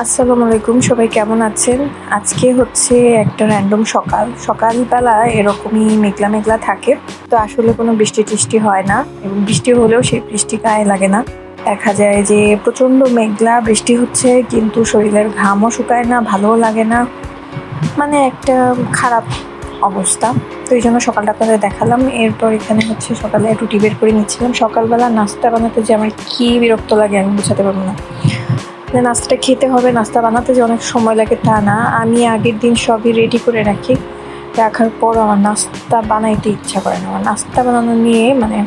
আসসালামু আলাইকুম, সবাই কেমন আছেন? আজকে হচ্ছে একটা র্যান্ডম সকাল। সকালবেলা এরকমই মেঘলা মেঘলা থাকে, তো আসলে কোনো বৃষ্টি টিষ্টি হয় না এবং বৃষ্টি হলেও সেই বৃষ্টি গায়ে লাগে না। দেখা যায় যে প্রচণ্ড মেঘলা বৃষ্টি হচ্ছে, কিন্তু শরীরের ঘামও শুকায় না, ভালোও লাগে না। মানে একটা খারাপ অবস্থা। তো এই জন্য সকালটা আপনাদের দেখালাম। এরপর এখানে হচ্ছে সকালে রুটি বের করে নিচ্ছিলাম। সকালবেলা নাস্তা বানাতে যে আমার কী বিরক্ত লাগে আমি বোঝাতে পারব না। নাস্তাটা খেতে হবে নাস্তা বানাতে যে অনেক সময় লাগে তা না। আমি আগের দিন সবই রেডি করে রাখি। রাখার পর আমার নাস্তা বানাইতে ইচ্ছা করে না। আমার নাস্তা বানানো নিয়ে মানে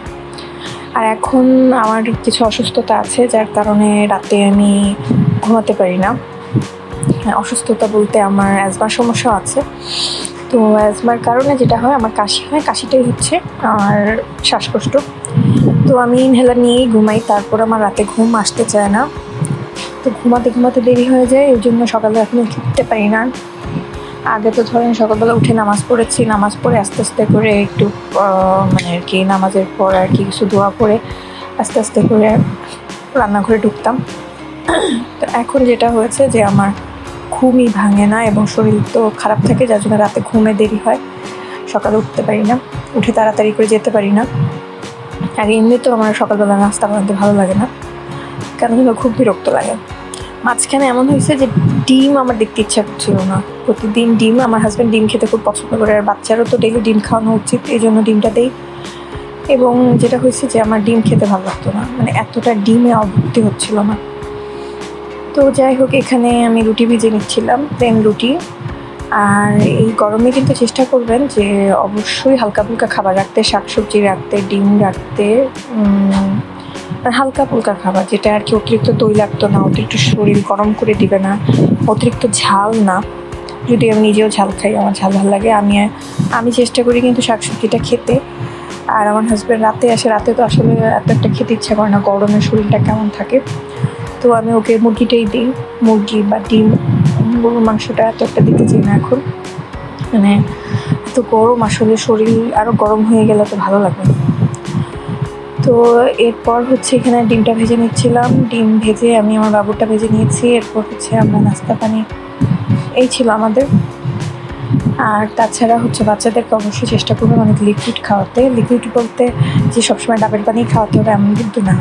আর এখন আমার কিছু অসুস্থতা আছে যার কারণে রাতে আমি ঘুমাতে পারি না। হ্যাঁ, অসুস্থতা বলতে আমার অ্যাজমার সমস্যা আছে। তো অ্যাজমার কারণে যেটা হয় আমার কাশি হয়। কাশিটাই হচ্ছে আমার শ্বাসকষ্ট। তো আমি ইনহেলার নিয়েই ঘুমাই তারপর আমার রাতে ঘুম আসতে চায় না। তো ঘুমাতে ঘুমাতে দেরি হয়ে যায়, এই জন্য সকালে এখন উঠতে পারি না। আগে তো ধরেন সকালবেলা উঠে নামাজ পড়েছি, নামাজ পড়ে আস্তে আস্তে করে একটু মানে আর কি নামাজের পর আর কি কিছু দোয়া করে আস্তে আস্তে করে রান্নাঘরে ঢুকতাম। তো এখন যেটা হয়েছে যে আমার ঘুমই ভাঙে না এবং শরীর তো খারাপ থাকে, যার জন্য রাতে ঘুমে দেরি হয়। সকালে উঠতে পারি না, উঠে তাড়াতাড়ি করে যেতে পারি না। আর এমনিতেও আমার সকালবেলা নাস্তা বানাতে ভালো লাগে না কেন খুব বিরক্ত লাগে। মাঝখানে এমন হয়েছে যে ডিম আমার দেখতে ইচ্ছা করছিল না। প্রতিদিন ডিম, আমার হাজব্যান্ড ডিম খেতে খুব পছন্দ করে আর বাচ্চারও তো ডেলি ডিম খাওয়ানো উচিত, এই জন্য ডিমটা দেই। এবং যেটা হয়েছে যে আমার ডিম খেতে ভালো লাগতো না মানে এতটা ডিমে অভুক্তি হচ্ছিল না তো যাই হোক, এখানে আমি রুটি ভিজে নিচ্ছিলাম প্লেন রুটি। আর এই গরমে কিন্তু চেষ্টা করবেন যে অবশ্যই হালকা ফুলকা খাবার রাখতে, শাকসবজি রাখতে, ডিম রাখতে আর হালকা ফুলকা খাবার, যেটা আর কি অতিরিক্ত তৈলাক্ত না, অতিরিক্ত শরীর গরম করে দিবে না, অতিরিক্ত ঝাল না। যদি আমি নিজেও ঝাল খাই, আমার ঝাল ভালো লাগে। আমি আমি চেষ্টা করি কিন্তু শাকসবজিটা খেতে। আর আমার হাজব্যান্ড রাতে আসে, রাতে তো আসলে এত একটা খেতে ইচ্ছা করে না গরমের শরীরটা কেমন থাকে। তো আমি ওকে মুরগিটাই দিই, মুরগি বা ডিম, গরুর মাংসটা এত একটা দিতে চাই না এখন। মানে এত গরম, আসলে শরীর আরও গরম হয়ে গেলে তো ভালো লাগবে। না তো এরপর হচ্ছে এখানে ডিমটা ভেজে নিচ্ছিলাম। ডিম ভেজে আমি আমার বাবুরটা ভেজে নিয়েছি। এরপর হচ্ছে আমরা নাস্তা পানি। এই ছিল আমাদের। আর তাছাড়া হচ্ছে বাচ্চাদেরকে অবশ্যই চেষ্টা করবেন অনেক লিকুইড খাওয়াতে। লিকুইড বলতে যে সবসময় ডাবের পানি খাওয়াতে হবে এমন কিন্তু না।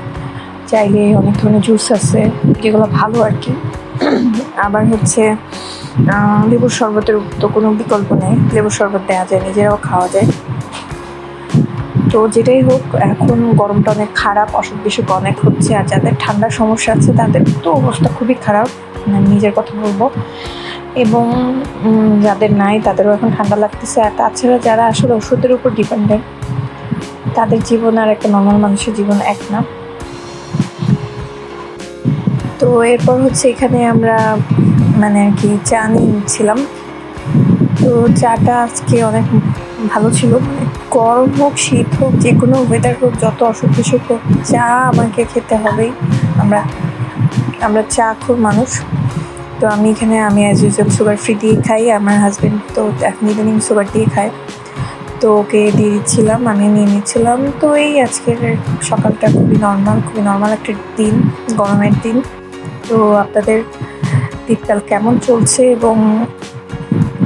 চাইলে অনেক ধরনের জুস আছে, যেগুলো ভালো আর কি। আবার হচ্ছে লেবুর শরবতের তো কোনো বিকল্প নেই। লেবুর শরবত দেওয়া যায়, নিজেরাও খাওয়া যায়। তো যেটাই হোক, এখন গরমটা অনেক খারাপ, অসুখ বিসুখ অনেক হচ্ছে আর যাদের ঠান্ডার সমস্যা আছে তাদের তো অবস্থা খুবই খারাপ মানে নিজের কথা বলব। এবং যাদের নাই তাদেরও এখন ঠান্ডা লাগতেছে। আর তাছাড়া যারা আসলে ওষুধের উপর ডিপেন্ডেন্ট তাদের জীবন আর একটা নর্মাল মানুষের জীবন এক না। তো এরপর হচ্ছে এখানে আমরা মানে আর কি, চা নিয়েছিলাম। তো চাটা আজকে অনেক ভালো ছিল। গরম হোক, শীত হোক যে কোনো ওয়েদার হোক, যত অসুখ বিসুখ হোক, চা আমাকে খেতে হবেই। আমরা আমরা চা খুব মানুষ। তো আমি এখানে, আমি অ্যাজ ইউজুয়াল সুগার ফ্রি দিয়ে খাই, আমার হাজব্যান্ড তো এখন ইদানিং সুগার দিয়ে খায়। তো ওকে দিয়ে দিচ্ছিলাম, আমি নিয়ে নিচ্ছিলাম। তো এই আজকের সকালটা খুবই নর্মাল খুবই নর্মাল একটা দিন, গরমের দিন। তো আপনাদের শীতকাল কেমন চলছে এবং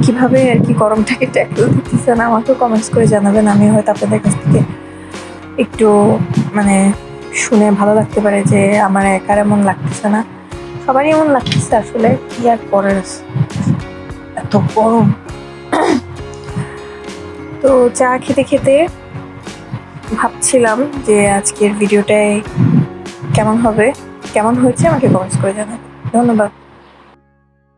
কীভাবে আর কি গরমটাকে ট্যাকল দিতেছেন আমাকেও কমেন্টস করে জানাবেন, আমি হয়তো আপনাদের কাছ থেকে একটু মানে শুনে ভালো লাগতে পারে যে আমার একার এমন লাগতেছে না। সবারই এমন লাগতেছে আসলে, কি আর করার? এত গরম। তো চা খেতে খেতে ভাবছিলাম যে আজকের ভিডিওটায় কেমন হবে, কেমন হয়েছে আমাকে কমেন্টস করে জানাবেন। ধন্যবাদ।